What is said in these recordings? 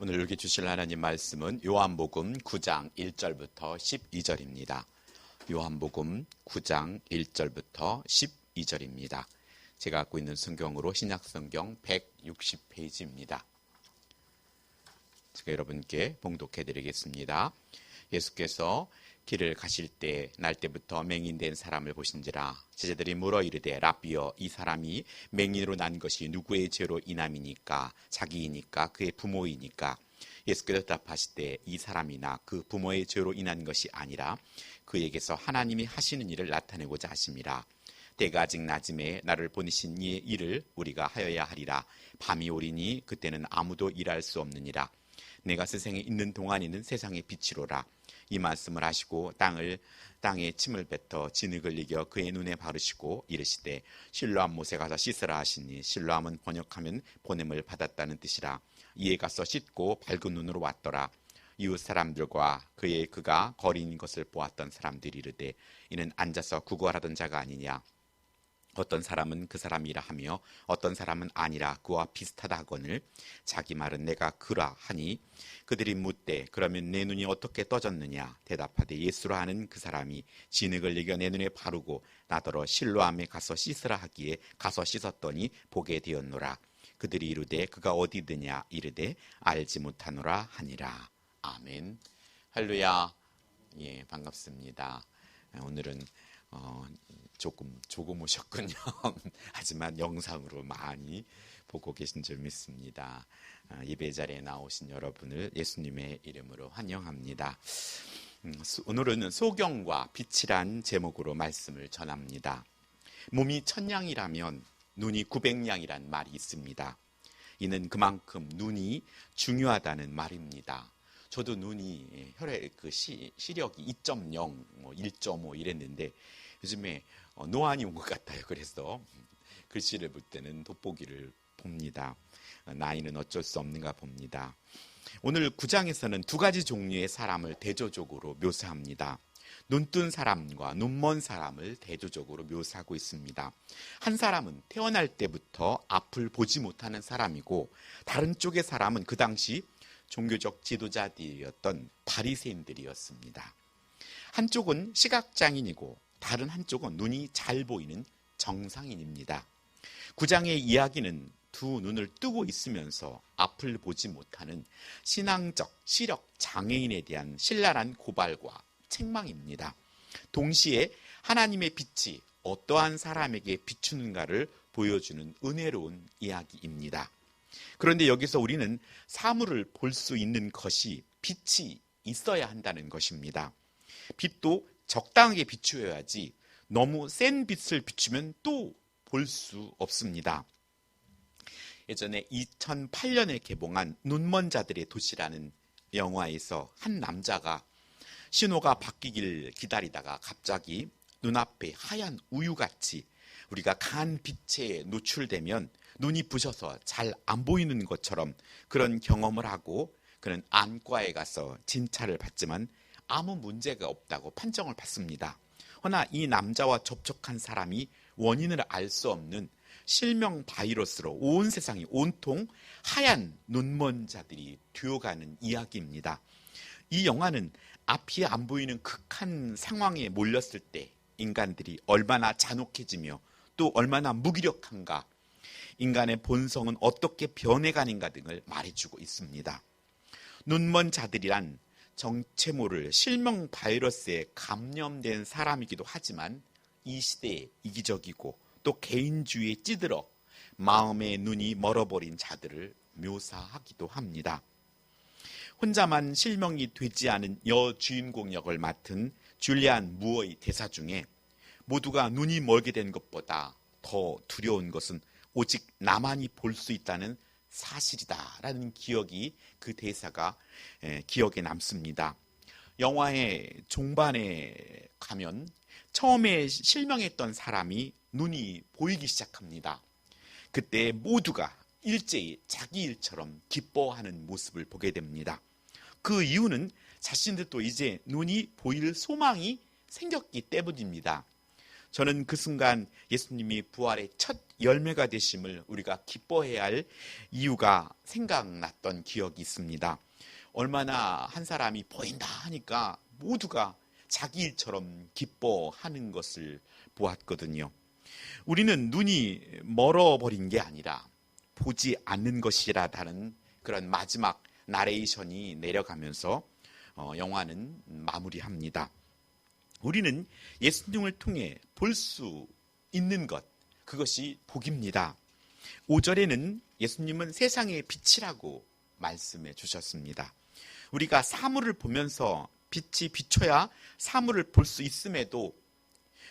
오늘 여기 주실 하나님 말씀은 요한복음 9장 1절부터 12절입니다. 요한복음 9장 1절부터 12절입니다. 제가 갖고 있는 성경으로 신약성경 160페이지입니다. 제가 여러분께 봉독해 드리겠습니다. 예수께서 길을 가실 때 날 때부터 맹인된 사람을 보신지라 제자들이 물어 이르되 라비어 이 사람이 맹인으로 난 것이 누구의 죄로 인함이니까? 자기이니까? 그의 부모이니까? 예수께서 답하시되 이 사람이나 그 부모의 죄로 인한 것이 아니라 그에게서 하나님이 하시는 일을 나타내고자 하심이라. 때가 아직 낮음에 나를 보내신 이의 일을 우리가 하여야 하리라. 밤이 오리니 그때는 아무도 일할 수 없느니라 내가 세상에 있는 동안에는 세상의 빛이로라. 이 말씀을 하시고 땅을 땅에 침을 뱉어 진흙을 이겨 그의 눈에 바르시고 이르시되 실로암 못에 가서 씻으라 하시니 실로암은 번역하면 보냄을 받았다는 뜻이라. 이에 가서 씻고 밝은 눈으로 왔더라. 이웃 사람들과 그의 그가 거리는 것을 보았던 사람들이 이르되 이는 앉아서 구걸하던 자가 아니냐 어떤 사람은 그 사람이라 하며 어떤 사람은 아니라 그와 비슷하다 하거늘 자기 말은 내가 그라 하니 그들이 묻되 그러면 내 눈이 어떻게 떠졌느냐? 대답하되 예수라 하는 그 사람이 진흙을 이겨 내 눈에 바르고 나더러 실로암에 가서 씻으라 하기에 가서 씻었더니 보게 되었노라. 그들이 이르되 그가 어디드냐? 이르되 알지 못하노라 하니라. 아멘. 할루야. 예 반갑습니다. 오늘은 어, 조금 조금 오셨군요. 하지만 영상으로 많이 보고 계신 줄 믿습니다. 아, 예배 자리에 나오신 여러분을 예수님의 이름으로 환영합니다. 음, 오늘은 소경과 빛이란 제목으로 말씀을 전합니다. 몸이 천냥이라면 눈이 구백냥이란 말이 있습니다. 이는 그만큼 눈이 중요하다는 말입니다. 저도 눈이 혈액 그 시, 시력이 2.0, 뭐 1.5 이랬는데 요즘에 어, 노안이 온 것 같아요. 그래서 글씨를 볼 때는 돋보기를 봅니다. 어, 나이는 어쩔 수 없는가 봅니다. 오늘 구장에서는 두 가지 종류의 사람을 대조적으로 묘사합니다. 눈뜬 사람과 눈먼 사람을 대조적으로 묘사하고 있습니다. 한 사람은 태어날 때부터 앞을 보지 못하는 사람이고 다른 쪽의 사람은 그 당시 종교적 지도자들이었던 바리새인들이었습니다. 한쪽은 시각장애인이고 다른 한쪽은 눈이 잘 보이는 정상인입니다. 구장의 이야기는 두 눈을 뜨고 있으면서 앞을 보지 못하는 신앙적 시력 장애인에 대한 신랄한 고발과 책망입니다. 동시에 하나님의 빛이 어떠한 사람에게 비추는가를 보여주는 은혜로운 이야기입니다. 그런데 여기서 우리는 사물을 볼 수 있는 것이 빛이 있어야 한다는 것입니다. 빛도 적당하게 비추어야지 너무 센 빛을 비추면 또 볼 수 없습니다. 예전에 2008년에 개봉한 눈먼 자들의 도시라는 영화에서 한 남자가 신호가 바뀌길 기다리다가 갑자기 눈앞에 하얀 우유같이 우리가 간 빛에 노출되면 눈이 부셔서 잘 안 보이는 것처럼 그런 경험을 하고 그는 안과에 가서 진찰을 받지만 아무 문제가 없다고 판정을 받습니다. 허나 이 남자와 접촉한 사람이 원인을 알 수 없는 실명 바이러스로 온 세상이 온통 하얀 눈먼 자들이 되어가는 이야기입니다. 이 영화는 앞이 안 보이는 극한 상황에 몰렸을 때 인간들이 얼마나 잔혹해지며 또 얼마나 무기력한가, 인간의 본성은 어떻게 변해가는가 등을 말해주고 있습니다. 눈먼 자들이란 정체 모를 실명 바이러스에 감염된 사람이기도 하지만 이 시대에 이기적이고 또 개인주의에 찌들어 마음의 눈이 멀어버린 자들을 묘사하기도 합니다. 혼자만 실명이 되지 않은 여주인공 역을 맡은 줄리안 무어의 대사 중에 모두가 눈이 멀게 된 것보다 더 두려운 것은 오직 나만이 볼 수 있다는 사실이다라는 기억이 그 대사가 기억에 남습니다. 영화의 종반에 가면 처음에 실명했던 사람이 눈이 보이기 시작합니다. 그때 모두가 일제히 자기 일처럼 기뻐하는 모습을 보게 됩니다. 그 이유는 자신들도 이제 눈이 보일 소망이 생겼기 때문입니다. 저는 그 순간 예수님이 부활의 첫 열매가 되심을 우리가 기뻐해야 할 이유가 생각났던 기억이 있습니다. 얼마나 한 사람이 보인다 하니까 모두가 자기 일처럼 기뻐하는 것을 보았거든요. 우리는 눈이 멀어버린 게 아니라 보지 않는 것이라다는 그런 마지막 나레이션이 내려가면서 어, 영화는 마무리합니다. 우리는 예수님을 통해 볼 수 있는 것, 그것이 복입니다. 5절에는 예수님은 세상의 빛이라고 말씀해 주셨습니다. 우리가 사물을 보면서 빛이 비춰야 사물을 볼 수 있음에도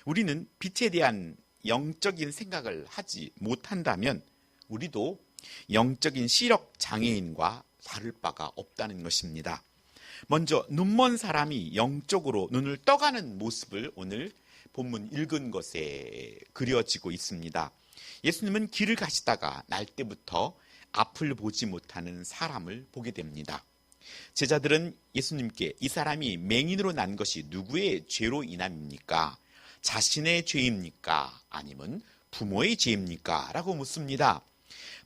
우리는 빛에 대한 영적인 생각을 하지 못한다면 우리도 영적인 시력 장애인과 다를 바가 없다는 것입니다. 먼저 눈먼 사람이 영적으로 눈을 떠가는 모습을 오늘 본문 읽은 것에 그려지고 있습니다. 예수님은 길을 가시다가 날 때부터 앞을 보지 못하는 사람을 보게 됩니다. 제자들은 예수님께 이 사람이 맹인으로 난 것이 누구의 죄로 인함입니까? 자신의 죄입니까? 아니면 부모의 죄입니까? 라고 묻습니다.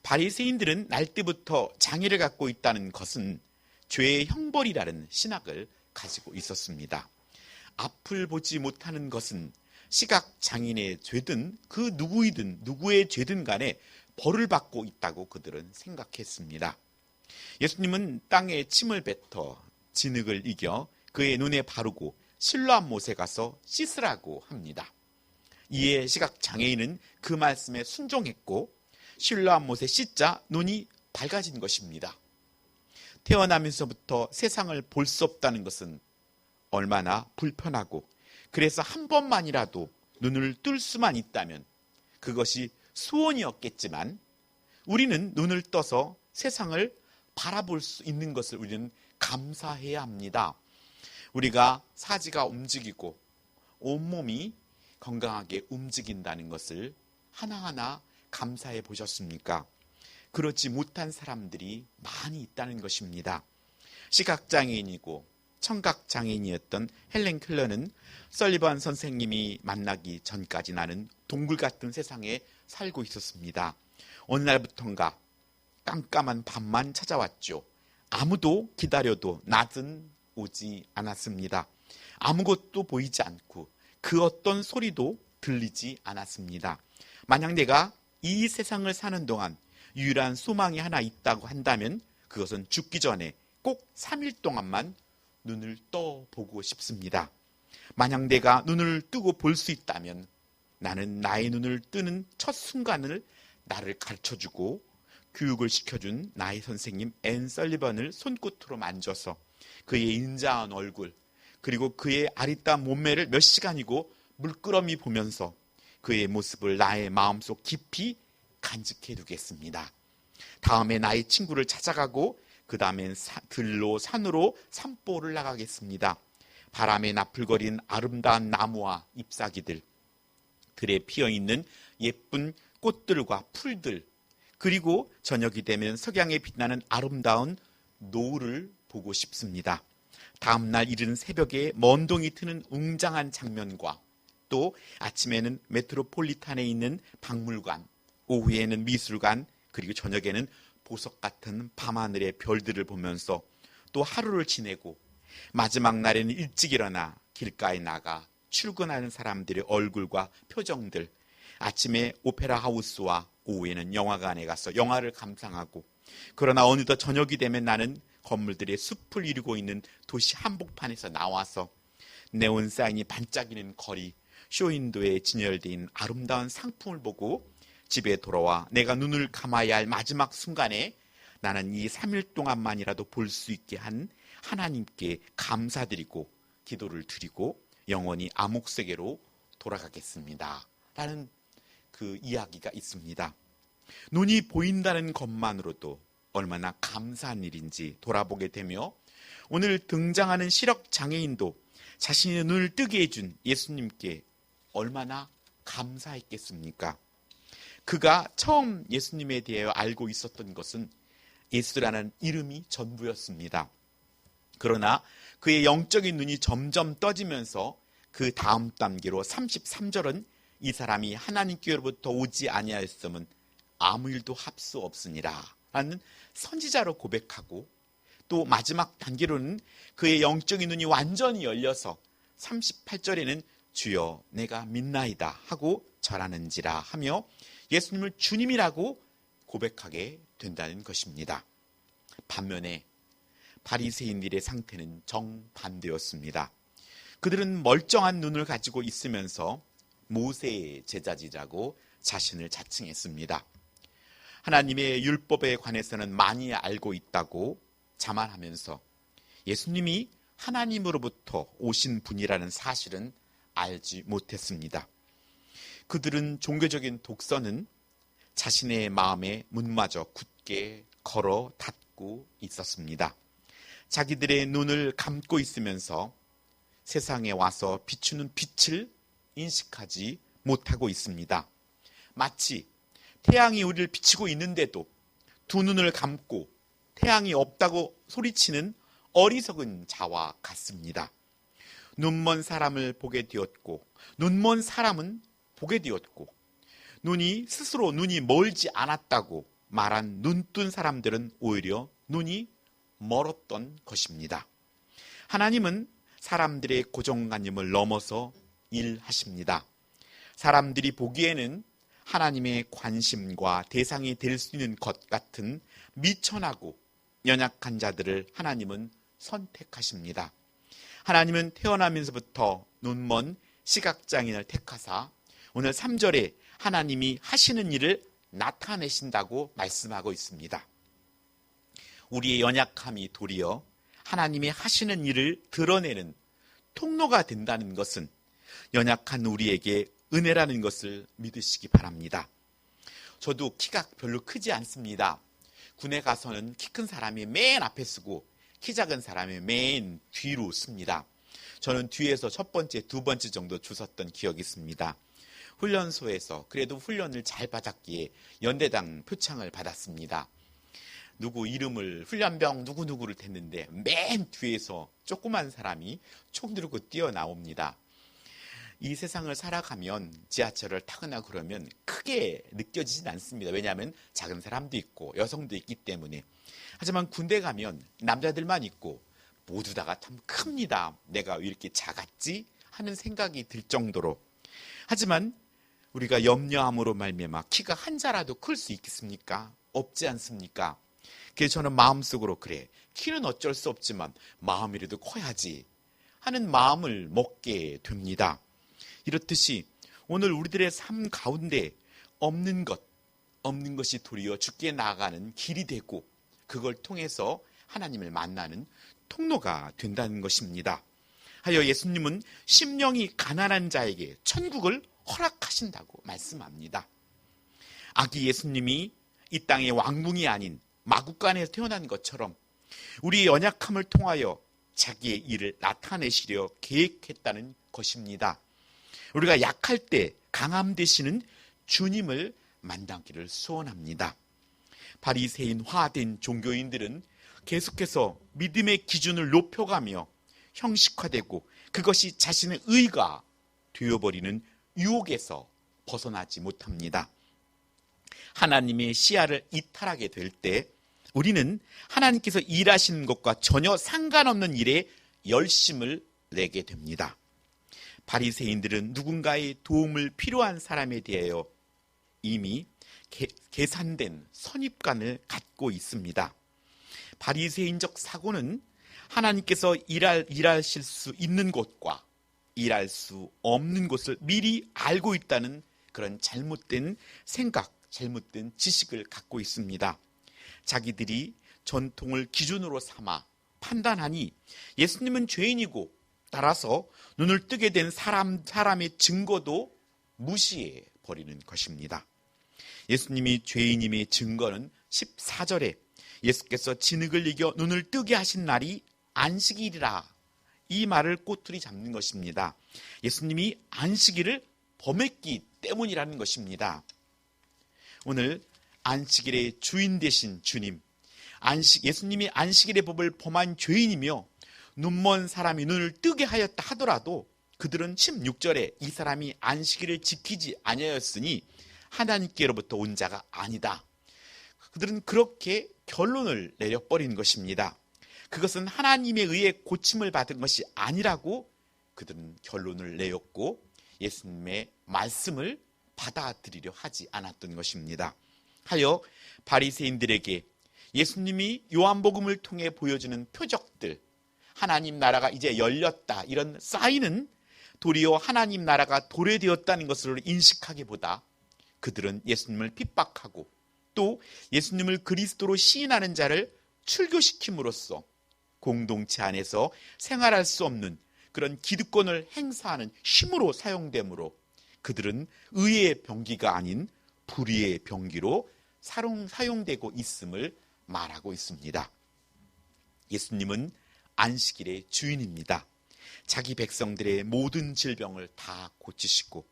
바리새인들은 날 때부터 장애를 갖고 있다는 것은 죄의 형벌이라는 신학을 가지고 있었습니다. 앞을 보지 못하는 것은 시각 장인의 죄든 그 누구이든 누구의 죄든 간에 벌을 받고 있다고 그들은 생각했습니다. 예수님은 땅에 침을 뱉어 진흙을 이겨 그의 눈에 바르고 실로암 못에 가서 씻으라고 합니다. 이에 시각 장애인은 그 말씀에 순종했고 실로암 못에 씻자 눈이 밝아진 것입니다. 태어나면서부터 세상을 볼 수 없다는 것은 얼마나 불편하고 그래서 한 번만이라도 눈을 뜰 수만 있다면 그것이 소원이었겠지만 우리는 눈을 떠서 세상을 바라볼 수 있는 것을 우리는 감사해야 합니다. 우리가 사지가 움직이고 온몸이 건강하게 움직인다는 것을 하나하나 감사해 보셨습니까? 그렇지 못한 사람들이 많이 있다는 것입니다. 시각장애인이고 청각장애인이었던 헬렌 켈러는 설리번 선생님이 만나기 전까지 나는 동굴 같은 세상에 살고 있었습니다. 어느 날부턴가 깜깜한 밤만 찾아왔죠. 아무도 기다려도 낮은 오지 않았습니다. 아무것도 보이지 않고 그 어떤 소리도 들리지 않았습니다. 만약 내가 이 세상을 사는 동안 유일한 소망이 하나 있다고 한다면 그것은 죽기 전에 꼭 3일 동안만 눈을 떠 보고 싶습니다. 만약 내가 눈을 뜨고 볼 수 있다면 나는 나의 눈을 뜨는 첫 순간을 나를 가르쳐 주고 교육을 시켜준 나의 선생님 앤 설리번을 손끝으로 만져서 그의 인자한 얼굴 그리고 그의 아리따운 몸매를 몇 시간이고 물끄러미 보면서 그의 모습을 나의 마음속 깊이 간직해 두겠습니다. 다음에 나의 친구를 찾아가고 그 다음엔 들로 산으로 산보를 나가겠습니다. 바람에 나풀거린 아름다운 나무와 잎사귀들, 들에 피어 있는 예쁜 꽃들과 풀들, 그리고 저녁이 되면 석양에 빛나는 아름다운 노을을 보고 싶습니다. 다음날 이른 새벽에 먼동이 트는 웅장한 장면과 또 아침에는 메트로폴리탄에 있는 박물관, 오후에는 미술관, 그리고 저녁에는 보석 같은 밤하늘의 별들을 보면서 또 하루를 지내고 마지막 날에는 일찍 일어나 길가에 나가 출근하는 사람들의 얼굴과 표정들, 아침에 오페라 하우스와 오후에는 영화관에 가서 영화를 감상하고 그러나 어느덧 저녁이 되면 나는 건물들의 숲을 이루고 있는 도시 한복판에서 나와서 네온 사인이 반짝이는 거리, 쇼윈도에 진열되어 있는 아름다운 상품을 보고 집에 돌아와 내가 눈을 감아야 할 마지막 순간에 나는 이 3일 동안만이라도 볼 수 있게 한 하나님께 감사드리고 기도를 드리고 영원히 암흑 세계로 돌아가겠습니다. 라는 그 이야기가 있습니다. 눈이 보인다는 것만으로도 얼마나 감사한 일인지 돌아보게 되며 오늘 등장하는 시력 장애인도 자신의 눈을 뜨게 해준 예수님께 얼마나 감사했겠습니까? 그가 처음 예수님에 대해 알고 있었던 것은 예수라는 이름이 전부였습니다. 그러나 그의 영적인 눈이 점점 떠지면서 그 다음 단계로 33절은 이 사람이 하나님께로부터 오지 아니하였으면 아무 일도 할수 없으니라 라는 선지자로 고백하고 또 마지막 단계로는 그의 영적인 눈이 완전히 열려서 38절에는 주여 내가 믿나이다 하고 절하는지라 하며 예수님을 주님이라고 고백하게 된다는 것입니다. 반면에 바리새인들의 상태는 정반대였습니다. 그들은 멀쩡한 눈을 가지고 있으면서 모세의 제자지라고 자신을 자칭했습니다. 하나님의 율법에 관해서는 많이 알고 있다고 자만하면서 예수님이 하나님으로부터 오신 분이라는 사실은 알지 못했습니다. 그들은 종교적인 독서는 자신의 마음의 문마저 굳게 걸어 닫고 있었습니다. 자기들의 눈을 감고 있으면서 세상에 와서 비추는 빛을 인식하지 못하고 있습니다. 마치 태양이 우리를 비치고 있는데도 두 눈을 감고 태양이 없다고 소리치는 어리석은 자와 같습니다. 눈먼 사람을 보게 되었고 눈먼 사람은 보게 되었고 눈이 스스로 눈이 멀지 않았다고 말한 눈뜬 사람들은 오히려 눈이 멀었던 것입니다. 하나님은 사람들의 고정관념을 넘어서 일하십니다. 사람들이 보기에는 하나님의 관심과 대상이 될 수 있는 것 같은 미천하고 연약한 자들을 하나님은 선택하십니다. 하나님은 태어나면서부터 눈먼 시각장애인을 택하사 오늘 3절에 하나님이 하시는 일을 나타내신다고 말씀하고 있습니다. 우리의 연약함이 도리어 하나님이 하시는 일을 드러내는 통로가 된다는 것은 연약한 우리에게 은혜라는 것을 믿으시기 바랍니다. 저도 키가 별로 크지 않습니다. 군에 가서는 키 큰 사람이 맨 앞에 쓰고 키 작은 사람이 맨 뒤로 씁니다. 저는 뒤에서 첫 번째, 두 번째 정도 주섰던 기억이 있습니다. 훈련소에서 그래도 훈련을 잘 받았기에 연대당 표창을 받았습니다. 누구 이름을 훈련병 누구누구를 댔는데 맨 뒤에서 조그만 사람이 총 들고 뛰어나옵니다. 이 세상을 살아가면 지하철을 타거나 그러면 크게 느껴지진 않습니다. 왜냐하면 작은 사람도 있고 여성도 있기 때문에. 하지만 군대 가면 남자들만 있고 모두 다가 참 큽니다. 내가 왜 이렇게 작았지? 하는 생각이 들 정도로. 하지만 우리가 염려함으로 말미암아 키가 한 자라도 클 수 있겠습니까? 없지 않습니까? 그래서 저는 마음속으로 그래. 키는 어쩔 수 없지만 마음이라도 커야지 하는 마음을 먹게 됩니다. 이렇듯이 오늘 우리들의 삶 가운데 없는 것, 없는 것이 도리어 죽게 나아가는 길이 되고 그걸 통해서 하나님을 만나는 통로가 된다는 것입니다. 하여 예수님은 심령이 가난한 자에게 천국을 허락하신다고 말씀합니다. 아기 예수님이 이 땅의 왕궁이 아닌 마국간에서 태어난 것처럼 우리의 연약함을 통하여 자기의 일을 나타내시려 계획했다는 것입니다. 우리가 약할 때 강함 되시는 주님을 만나기를 소원합니다. 바리새인 화된 종교인들은 계속해서 믿음의 기준을 높여가며 형식화되고 그것이 자신의 의가 되어버리는 유혹에서 벗어나지 못합니다. 하나님의 시야를 이탈하게 될 때 우리는 하나님께서 일하시는 것과 전혀 상관없는 일에 열심을 내게 됩니다. 바리새인들은 누군가의 도움을 필요한 사람에 대하여 이미 계산된 선입관을 갖고 있습니다. 바리새인적 사고는 하나님께서 일할, 일하실 수 있는 곳과 일할 수 없는 곳을 미리 알고 있다는 그런 잘못된 생각, 잘못된 지식을 갖고 있습니다. 자기들이 전통을 기준으로 삼아 판단하니 예수님은 죄인이고 따라서 눈을 뜨게 된 사람, 사람의 증거도 무시해 버리는 것입니다. 예수님이 죄인임의 증거는 14절에 예수께서 진흙을 이겨 눈을 뜨게 하신 날이 안식일이라 이 말을 꼬투리 잡는 것입니다. 예수님이 안식일을 범했기 때문이라는 것입니다. 오늘 안식일의 주인 되신 주님, 안식 예수님이 안식일의 법을 범한 죄인이며 눈먼 사람이 눈을 뜨게 하였다 하더라도 그들은 16절에 이 사람이 안식일을 지키지 아니하였으니 하나님께로부터 온 자가 아니다. 그들은 그렇게 결론을 내려버린 것입니다. 그것은 하나님에 의해 고침을 받은 것이 아니라고 그들은 결론을 내었고 예수님의 말씀을 받아들이려 하지 않았던 것입니다. 하여 바리새인들에게 예수님이 요한복음을 통해 보여주는 표적들, 하나님 나라가 이제 열렸다 이런 사인은 도리어 하나님 나라가 도래되었다는 것을 인식하기보다 그들은 예수님을 핍박하고 또 예수님을 그리스도로 시인하는 자를 출교시킴으로써 공동체 안에서 생활할 수 없는 그런 기득권을 행사하는 힘으로 사용되므로 그들은 의의 병기가 아닌 불의의 병기로 사용되고 있음을 말하고 있습니다. 예수님은 안식일의 주인입니다. 자기 백성들의 모든 질병을 다 고치시고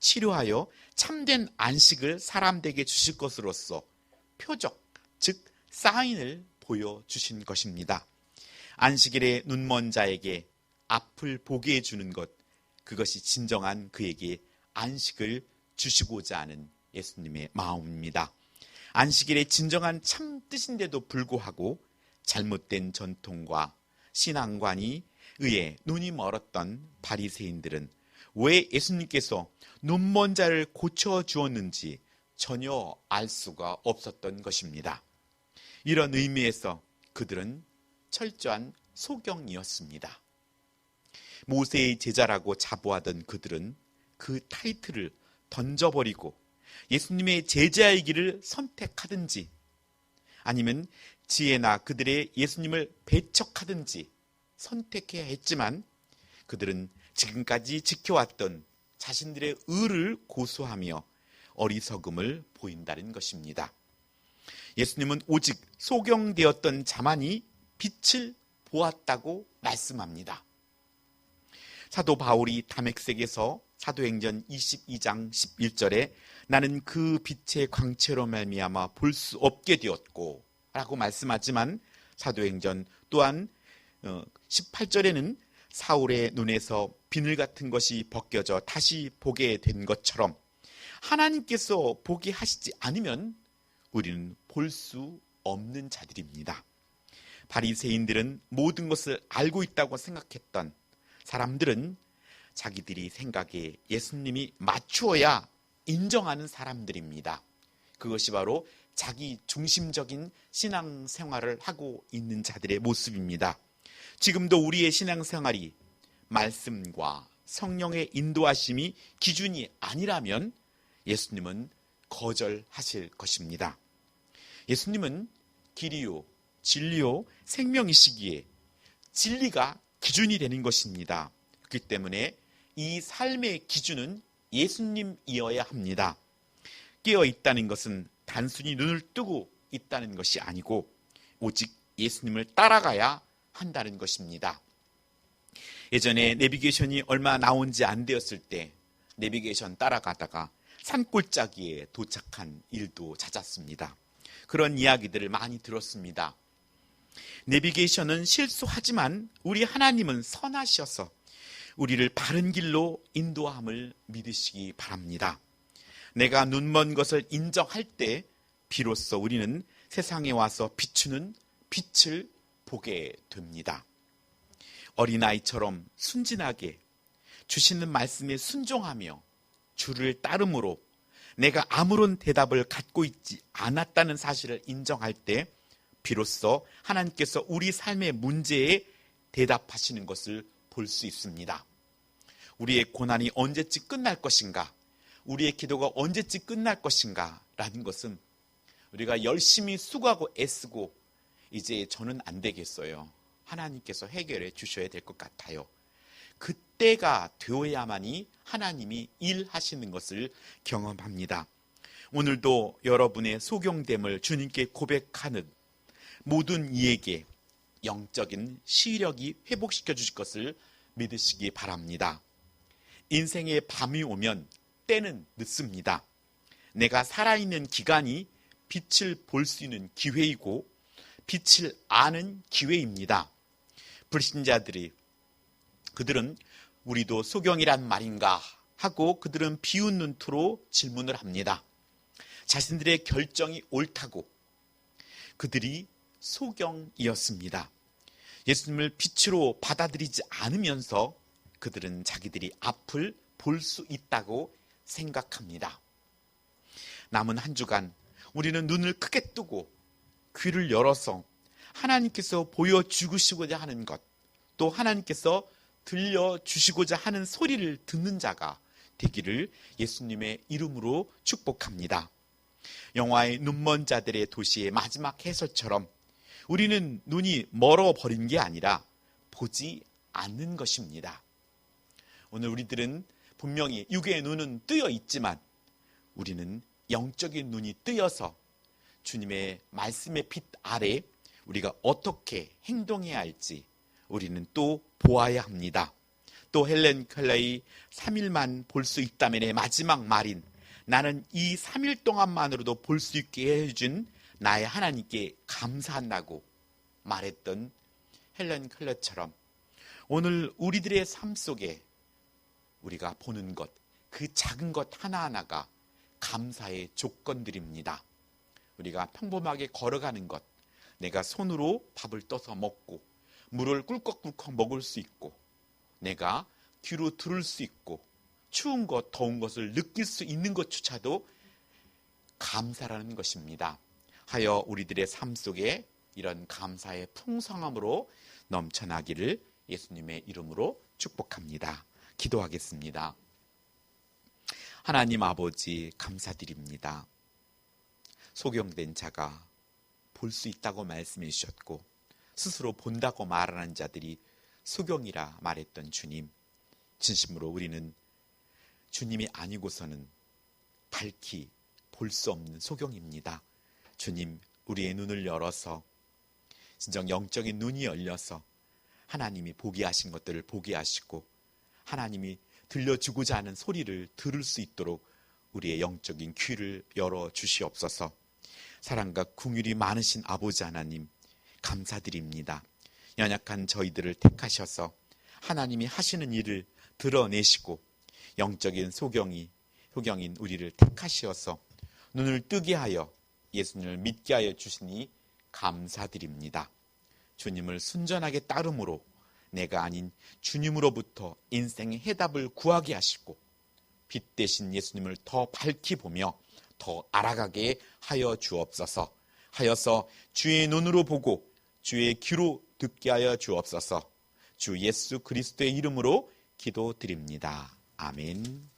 치료하여 참된 안식을 사람들에게 주실 것으로서 표적, 즉 사인을 보여주신 것입니다. 안식일에 눈먼 자에게 앞을 보게 해주는 것, 그것이 진정한 그에게 안식을 주시고자 하는 예수님의 마음입니다. 안식일의 진정한 참 뜻인데도 불구하고 잘못된 전통과 신앙관이 의해 눈이 멀었던 바리새인들은 왜 예수님께서 눈먼 자를 고쳐 주었는지 전혀 알 수가 없었던 것입니다. 이런 의미에서 그들은 철저한 소경이었습니다. 모세의 제자라고 자부하던 그들은 그 타이틀을 던져버리고 예수님의 제자이기를 선택하든지 아니면 지혜나 그들의 예수님을 배척하든지 선택해야 했지만 그들은 지금까지 지켜왔던 자신들의 의를 고수하며 어리석음을 보인다는 것입니다. 예수님은 오직 소경되었던 자만이 빛을 보았다고 말씀합니다. 사도 바울이 담액색에서 사도행전 22장 11절에 나는 그 빛의 광채로 말미암아 볼 수 없게 되었고 라고 말씀하지만 사도행전 또한 18절에는 어, 사울의 눈에서 비늘 같은 것이 벗겨져 다시 보게 된 것처럼 하나님께서 보게 하시지 않으면 우리는 볼 수 없는 자들입니다. 바리새인들은 모든 것을 알고 있다고 생각했던 사람들은 자기들이 생각에 예수님이 맞추어야 인정하는 사람들입니다. 그것이 바로 자기 중심적인 신앙 생활을 하고 있는 자들의 모습입니다. 지금도 우리의 신앙 생활이 말씀과 성령의 인도하심이 기준이 아니라면 예수님은 거절하실 것입니다. 예수님은 길이요, 진리요, 생명이시기에 진리가 기준이 되는 것입니다. 그렇기 때문에 이 삶의 기준은 예수님이어야 합니다. 깨어 있다는 것은 단순히 눈을 뜨고 있다는 것이 아니고 오직 예수님을 따라가야 한다는 것입니다. 예전에 내비게이션이 얼마 나온 지 안 되었을 때 내비게이션 따라가다가 산골짜기에 도착한 일도 잦았습니다. 그런 이야기들을 많이 들었습니다. 내비게이션은 실수하지만 우리 하나님은 선하셔서 우리를 바른 길로 인도함을 믿으시기 바랍니다. 내가 눈먼 것을 인정할 때 비로소 우리는 세상에 와서 비추는 빛을 보게 됩니다. 어린아이처럼 순진하게 주시는 말씀에 순종하며 주를 따름으로 내가 아무런 대답을 갖고 있지 않았다는 사실을 인정할 때 비로소 하나님께서 우리 삶의 문제에 대답하시는 것을 볼 수 있습니다. 우리의 고난이 언제쯤 끝날 것인가? 우리의 기도가 언제쯤 끝날 것인가? 라는 것은 우리가 열심히 수고하고 애쓰고 이제 저는 안 되겠어요. 하나님께서 해결해 주셔야 될 것 같아요. 그때가 되어야만이 하나님이 일하시는 것을 경험합니다. 오늘도 여러분의 소경됨을 주님께 고백하는 모든 이에게 영적인 시력이 회복시켜 주실 것을 믿으시기 바랍니다. 인생의 밤이 오면 때는 늦습니다. 내가 살아있는 기간이 빛을 볼 수 있는 기회이고 빛을 아는 기회입니다. 불신자들이 그들은 우리도 소경이란 말인가 하고 그들은 비웃는 눈투로 질문을 합니다. 자신들의 결정이 옳다고 그들이 소경이었습니다. 예수님을 빛으로 받아들이지 않으면서 그들은 자기들이 앞을 볼 수 있다고 생각합니다. 남은 한 주간 우리는 눈을 크게 뜨고 귀를 열어서 하나님께서 보여주시고자 하는 것, 또 하나님께서 들려주시고자 하는 소리를 듣는 자가 되기를 예수님의 이름으로 축복합니다. 영화의 눈먼 자들의 도시의 마지막 해설처럼 우리는 눈이 멀어버린 게 아니라 보지 않는 것입니다. 오늘 우리들은 분명히 육의 눈은 뜨여 있지만 우리는 영적인 눈이 뜨여서 주님의 말씀의 빛 아래 우리가 어떻게 행동해야 할지 우리는 또 보아야 합니다. 또 헬렌 켈러의 3일만 볼 수 있다면의 마지막 말인 나는 이 3일 동안만으로도 볼 수 있게 해준 나의 하나님께 감사한다고 말했던 헬렌 켈러처럼 오늘 우리들의 삶 속에 우리가 보는 것, 그 작은 것 하나하나가 감사의 조건들입니다. 우리가 평범하게 걸어가는 것, 내가 손으로 밥을 떠서 먹고, 물을 꿀꺽꿀꺽 먹을 수 있고, 내가 귀로 들을 수 있고, 추운 것, 더운 것을 느낄 수 있는 것조차도 감사라는 것입니다. 하여 우리들의 삶 속에 이런 감사의 풍성함으로 넘쳐나기를 예수님의 이름으로 축복합니다. 기도하겠습니다. 하나님 아버지 감사드립니다. 소경된 자가 볼 수 있다고 말씀해 주셨고 스스로 본다고 말하는 자들이 소경이라 말했던 주님 진심으로 우리는 주님이 아니고서는 밝히 볼 수 없는 소경입니다. 주님 우리의 눈을 열어서 진정 영적인 눈이 열려서 하나님이 보게 하신 것들을 보게 하시고 하나님이 들려주고자 하는 소리를 들을 수 있도록 우리의 영적인 귀를 열어 주시옵소서. 사랑과 궁율이 많으신 아버지 하나님 감사드립니다. 연약한 저희들을 택하셔서 하나님이 하시는 일을 드러내시고 영적인 소경이 소경인 우리를 택하시어서 눈을 뜨게 하여 예수님을 믿게 하여 주시니 감사드립니다. 주님을 순전하게 따름으로 내가 아닌 주님으로부터 인생의 해답을 구하게 하시고 빛 대신 예수님을 더 밝히 보며 더 알아가게 하여 주옵소서. 하여서 주의 눈으로 보고 주의 귀로 듣게 하여 주옵소서. 주 예수 그리스도의 이름으로 기도드립니다. 아멘.